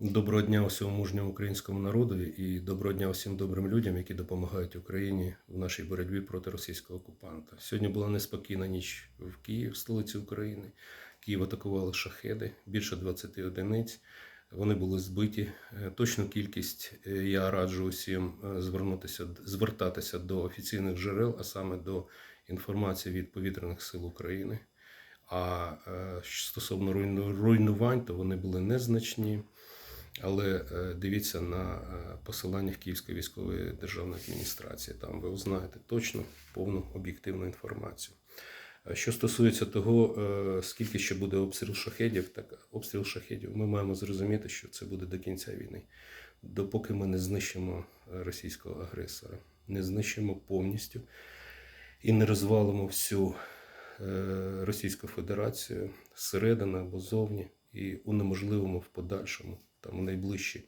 Доброго дня усьому мужньому українському народу і доброго дня усім добрим людям, які допомагають Україні в нашій боротьбі проти російського окупанта. Сьогодні була неспокійна ніч в Києві, столиці України. Київ атакували шахеди, більше 20 одиниць. Вони були збиті. Е, Точну кількість е, я раджу усім е, звернутися, звертатися до офіційних джерел, а саме до інформації від повітряних сил України. А стосовно руйну- руйнувань, то вони були незначні. Але е, дивіться на е, посиланнях Київської військової державної адміністрації. Там ви узнаєте точну, повну об'єктивну інформацію. Е, Що стосується того, скільки ще буде обстріл шахедів, так обстріл шахедів, ми маємо зрозуміти, що це буде до кінця війни. Допоки ми не знищимо російського агресора, не знищимо повністю і не розвалимо всю Російську Федерацію зсередини або зовні і унеможливимо в подальшому, там у найближчі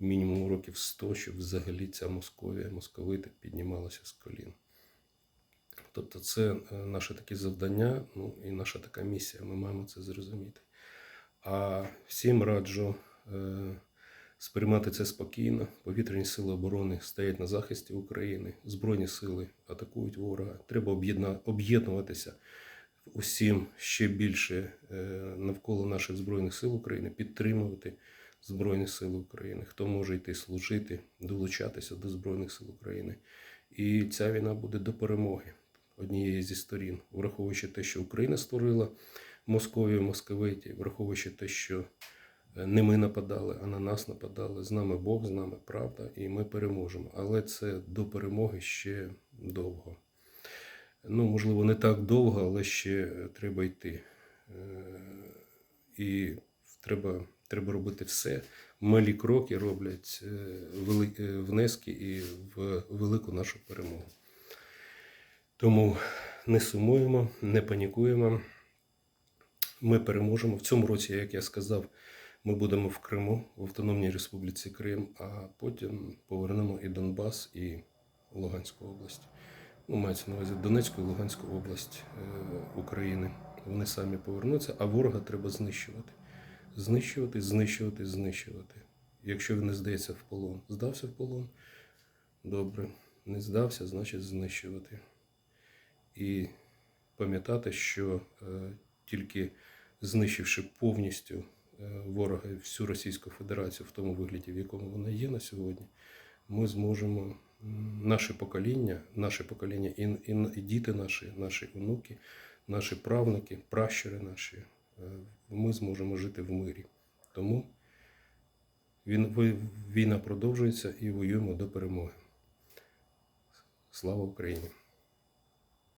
мінімум років 100, щоб взагалі ця Московія, московити піднімалася з колін. Тобто це е, наше таке завдання, ну і наша така місія. Ми маємо це зрозуміти. А всім раджу е, сприймати це спокійно. Повітряні сили оборони стоять на захисті України, Збройні сили атакують ворога. Треба об'єднуватися усім ще більше е, навколо наших Збройних сил України, підтримувати Збройні Сили України. Хто може йти служити, долучатися до Збройних сил України. І ця війна буде до перемоги однієї зі сторін, враховуючи те, що Україна створила Московію, московиті, враховуючи те, що е, не ми нападали, а на нас нападали. З нами Бог, з нами правда, і ми переможемо. Але це до перемоги ще довго. Ну, можливо, не так довго, але ще треба йти. Е, І треба, треба робити все. Малі кроки роблять е, е, внески і в велику нашу перемогу. Тому не сумуємо, не панікуємо. Ми переможемо. В цьому році, як я сказав, ми будемо в Криму, в Автономній Республіці Крим, а потім повернемо і Донбас, і Луганську область. Ну, мається на увазі Донецьку і Луганську область е, України. Вони самі повернуться, а ворога треба знищувати. Знищувати, знищувати, знищувати. Якщо він не здається в полон, здався в полон, добре. Не здався, значить знищувати. І пам'ятати, що е, тільки знищивши повністю е, ворога всю Російську Федерацію в тому вигляді, в якому вона є на сьогодні, ми зможемо наше покоління, наше покоління і, і, і діти наші, наші онуки, наші правнуки, пращури наші, е, ми зможемо жити в мирі. Тому він, війна продовжується і воюємо до перемоги. Слава Україні!